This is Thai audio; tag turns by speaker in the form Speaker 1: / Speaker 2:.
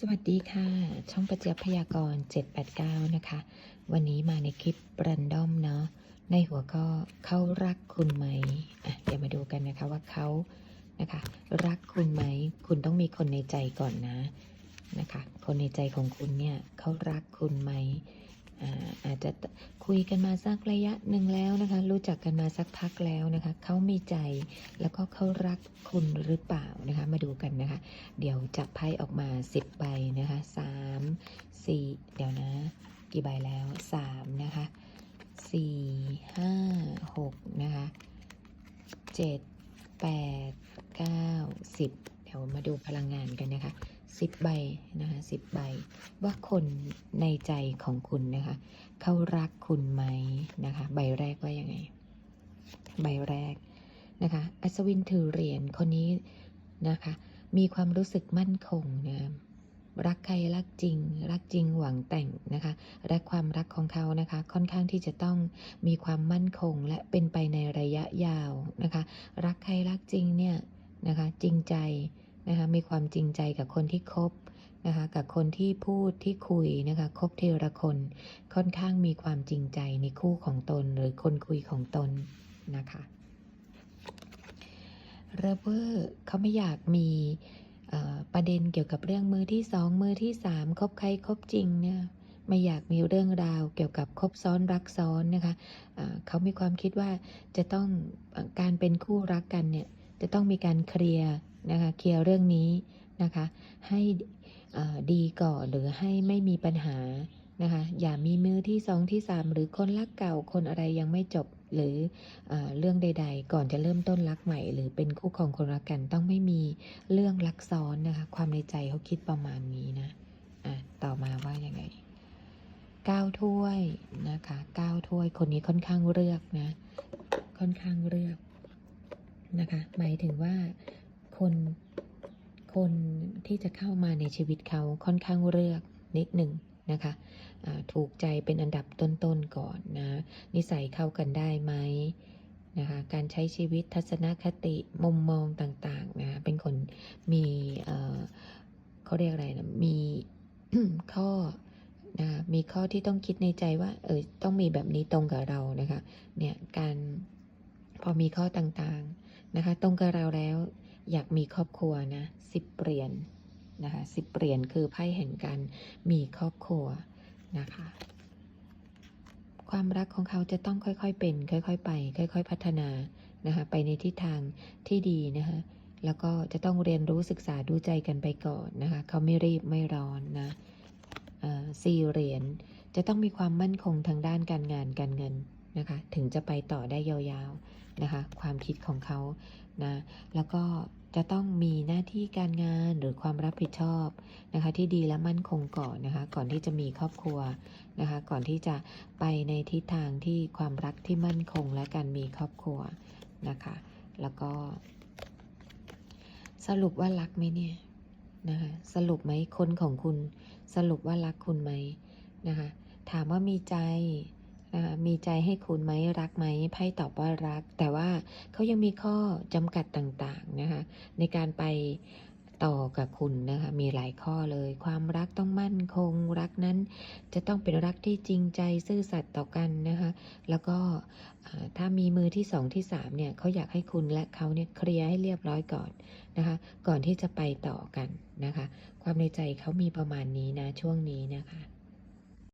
Speaker 1: สวัสดีค่ะ ช่องประเจียบพยากรณ์ 789 นะคะ วันนี้มาในคลิปรันดอมเนาะในหัวข้อเขารักคุณไหมอะเดี๋ยวมาดูกันนะคะว่าเขานะคะ รักคุณไหม คุณต้องมีคนในใจก่อนนะนะคะ คนในใจของคุณเนี่ยเขารักคุณไหม อาจจะคุยกันมาสักระยะหนึ่งแล้วนะคะ รู้จักกันมาสักพักแล้วนะคะ เขามีใจแล้วก็เขารักคุณหรือเปล่านะคะ มาดูกันนะคะ เดี๋ยวจับไพ่ออกมาสิบใบนะคะสามสี่เดี๋ยวนะ กี่ใบแล้วสามนะคะสี่ห้าหกนะคะเจ็ดแปดเก้าสิบเดี๋ยวมาดูพลังงานกันนะ สิบใบนะคะสิบใบ ว่าคนในใจของคุณนะคะ เขารักคุณไหมนะคะ ใบแรกว่ายังไง ใบแรกนะคะ อัศวินถือเหรียญคนนี้นะคะ มีความรู้สึกมั่นคงนะรักใครรักจริง รักจริงหวังแต่งนะคะ และความรักของเขานะคะ ค่อนข้างที่จะต้องมีความมั่นคงและเป็นไปในระยะยาวนะคะ รักใครรักจริงเนี่ยนะคะ จริงใจ นะคะมีความจริงใจกับคนที่คบนะคะกับคนที่พูดที่คุยนะคะคบทีละคนค่อนข้างมีความจริงใจในคู่ของตนหรือคนคุยของตนนะคะเรเวอร์เขาไม่อยากมีประเด็นเกี่ยวกับเรื่องมือที่สองมือที่สามคบใครคบจริงเนี่ยไม่อยากมีเรื่องราวเกี่ยวกับคบซ้อนรักซ้อนนะคะอ่าเขามีความคิดว่าจะต้องอการเป็นคู่รักกันเนี่ย จะต้องมีการเคลียร์นะคะเคลียร์เรื่องนี้นะคะ ให้ดีก่อนหรือให้ไม่มีปัญหานะคะอย่ามีมือที่สองที่สามหรือคนรักเก่าคนอะไรยังไม่จบหรือเอ่อเรื่องใด ๆ ก่อนจะเริ่มต้นรักใหม่ หรือเป็นคู่ครองคนรักกันต้องไม่มีเรื่องรักซ้อนนะคะ ความในใจเขาคิดประมาณนี้นะอะต่อมาว่ายังไงก้าถ้วยนะคะก้าถ้วยคนนี้ค่อนข้างเลือกนะ ค่อนข้างเลือก นะคะ หมายถึงว่าคนคนที่จะเข้ามาในชีวิตเขาค่อนข้างเลือกนิดหนึ่งนะคะถูกใจเป็นอันดับต้นๆก่อนนะ นิสัยเข้ากันได้ไหมนะคะการใช้ชีวิตทัศนคติมุมมองต่างๆนะเป็นคนมีเเขาเรียกอะไรนะมีข้อนะมีข้อที่ต้องคิดในใจว่าเออต้องมีแบบนี้ตรงกับเรานะคะเนี่ยการพอมีข้อต่าง นะคะ ตรงกับเราแล้ว อยากมีครอบครัวนะสิบเปลี่ยนนะคะสิบเปลี่ยนคือไพ่แห่งการมีครอบครัวนะคะ ความรักของเขาจะต้องค่อยๆเป็น ค่อยๆไป ค่อย ๆ พัฒนานะคะไปในทิศทางที่ดีนะคะแล้วก็จะต้องเรียนรู้ศึกษาดูใจกันไปก่อนนะคะเขาไม่รีบไม่ร้อนนะสี่เหรียญจะต้องมีความมั่นคงทางด้านการงานการเงิน นะคะ ถึงจะไปต่อได้ยาวๆนะคะ ความคิดของเขานะ แล้วก็จะต้องมีหน้าที่การงานหรือความรับผิดชอบนะคะ ที่ดีและมั่นคงก่อนนะคะ ก่อนที่จะมีครอบครัวนะคะ ก่อนที่จะไปในทิศทางที่ความรักที่มั่นคงและการมีครอบครัวนะคะ แล้วก็ สรุปว่ารักไหมเนี่ยนะคะสรุปไหมคนของคุณ สรุปว่ารักคุณไหมนะคะ ถามว่ามีใจ มีใจให้คุณไหมรักไหมไพ่ตอบว่ารัก แต่ว่าเขายังมีข้อจำกัดต่างๆนะคะในการไปต่อกับคุณนะคะมีหลายข้อเลย ความรักต้องมั่นคง รักนั้นจะต้องเป็นรักที่จริงใจซื่อสัตย์ต่อกันนะคะแล้วก็ถ้ามีมือที่สองที่สามเนี่ยเขาอยากให้คุณและเขาเนี่ยเคลียร์ให้เรียบร้อยก่อนนะคะก่อนที่จะไปต่อกันนะคะความในใจเขามีประมาณนี้นะช่วงนี้นะคะ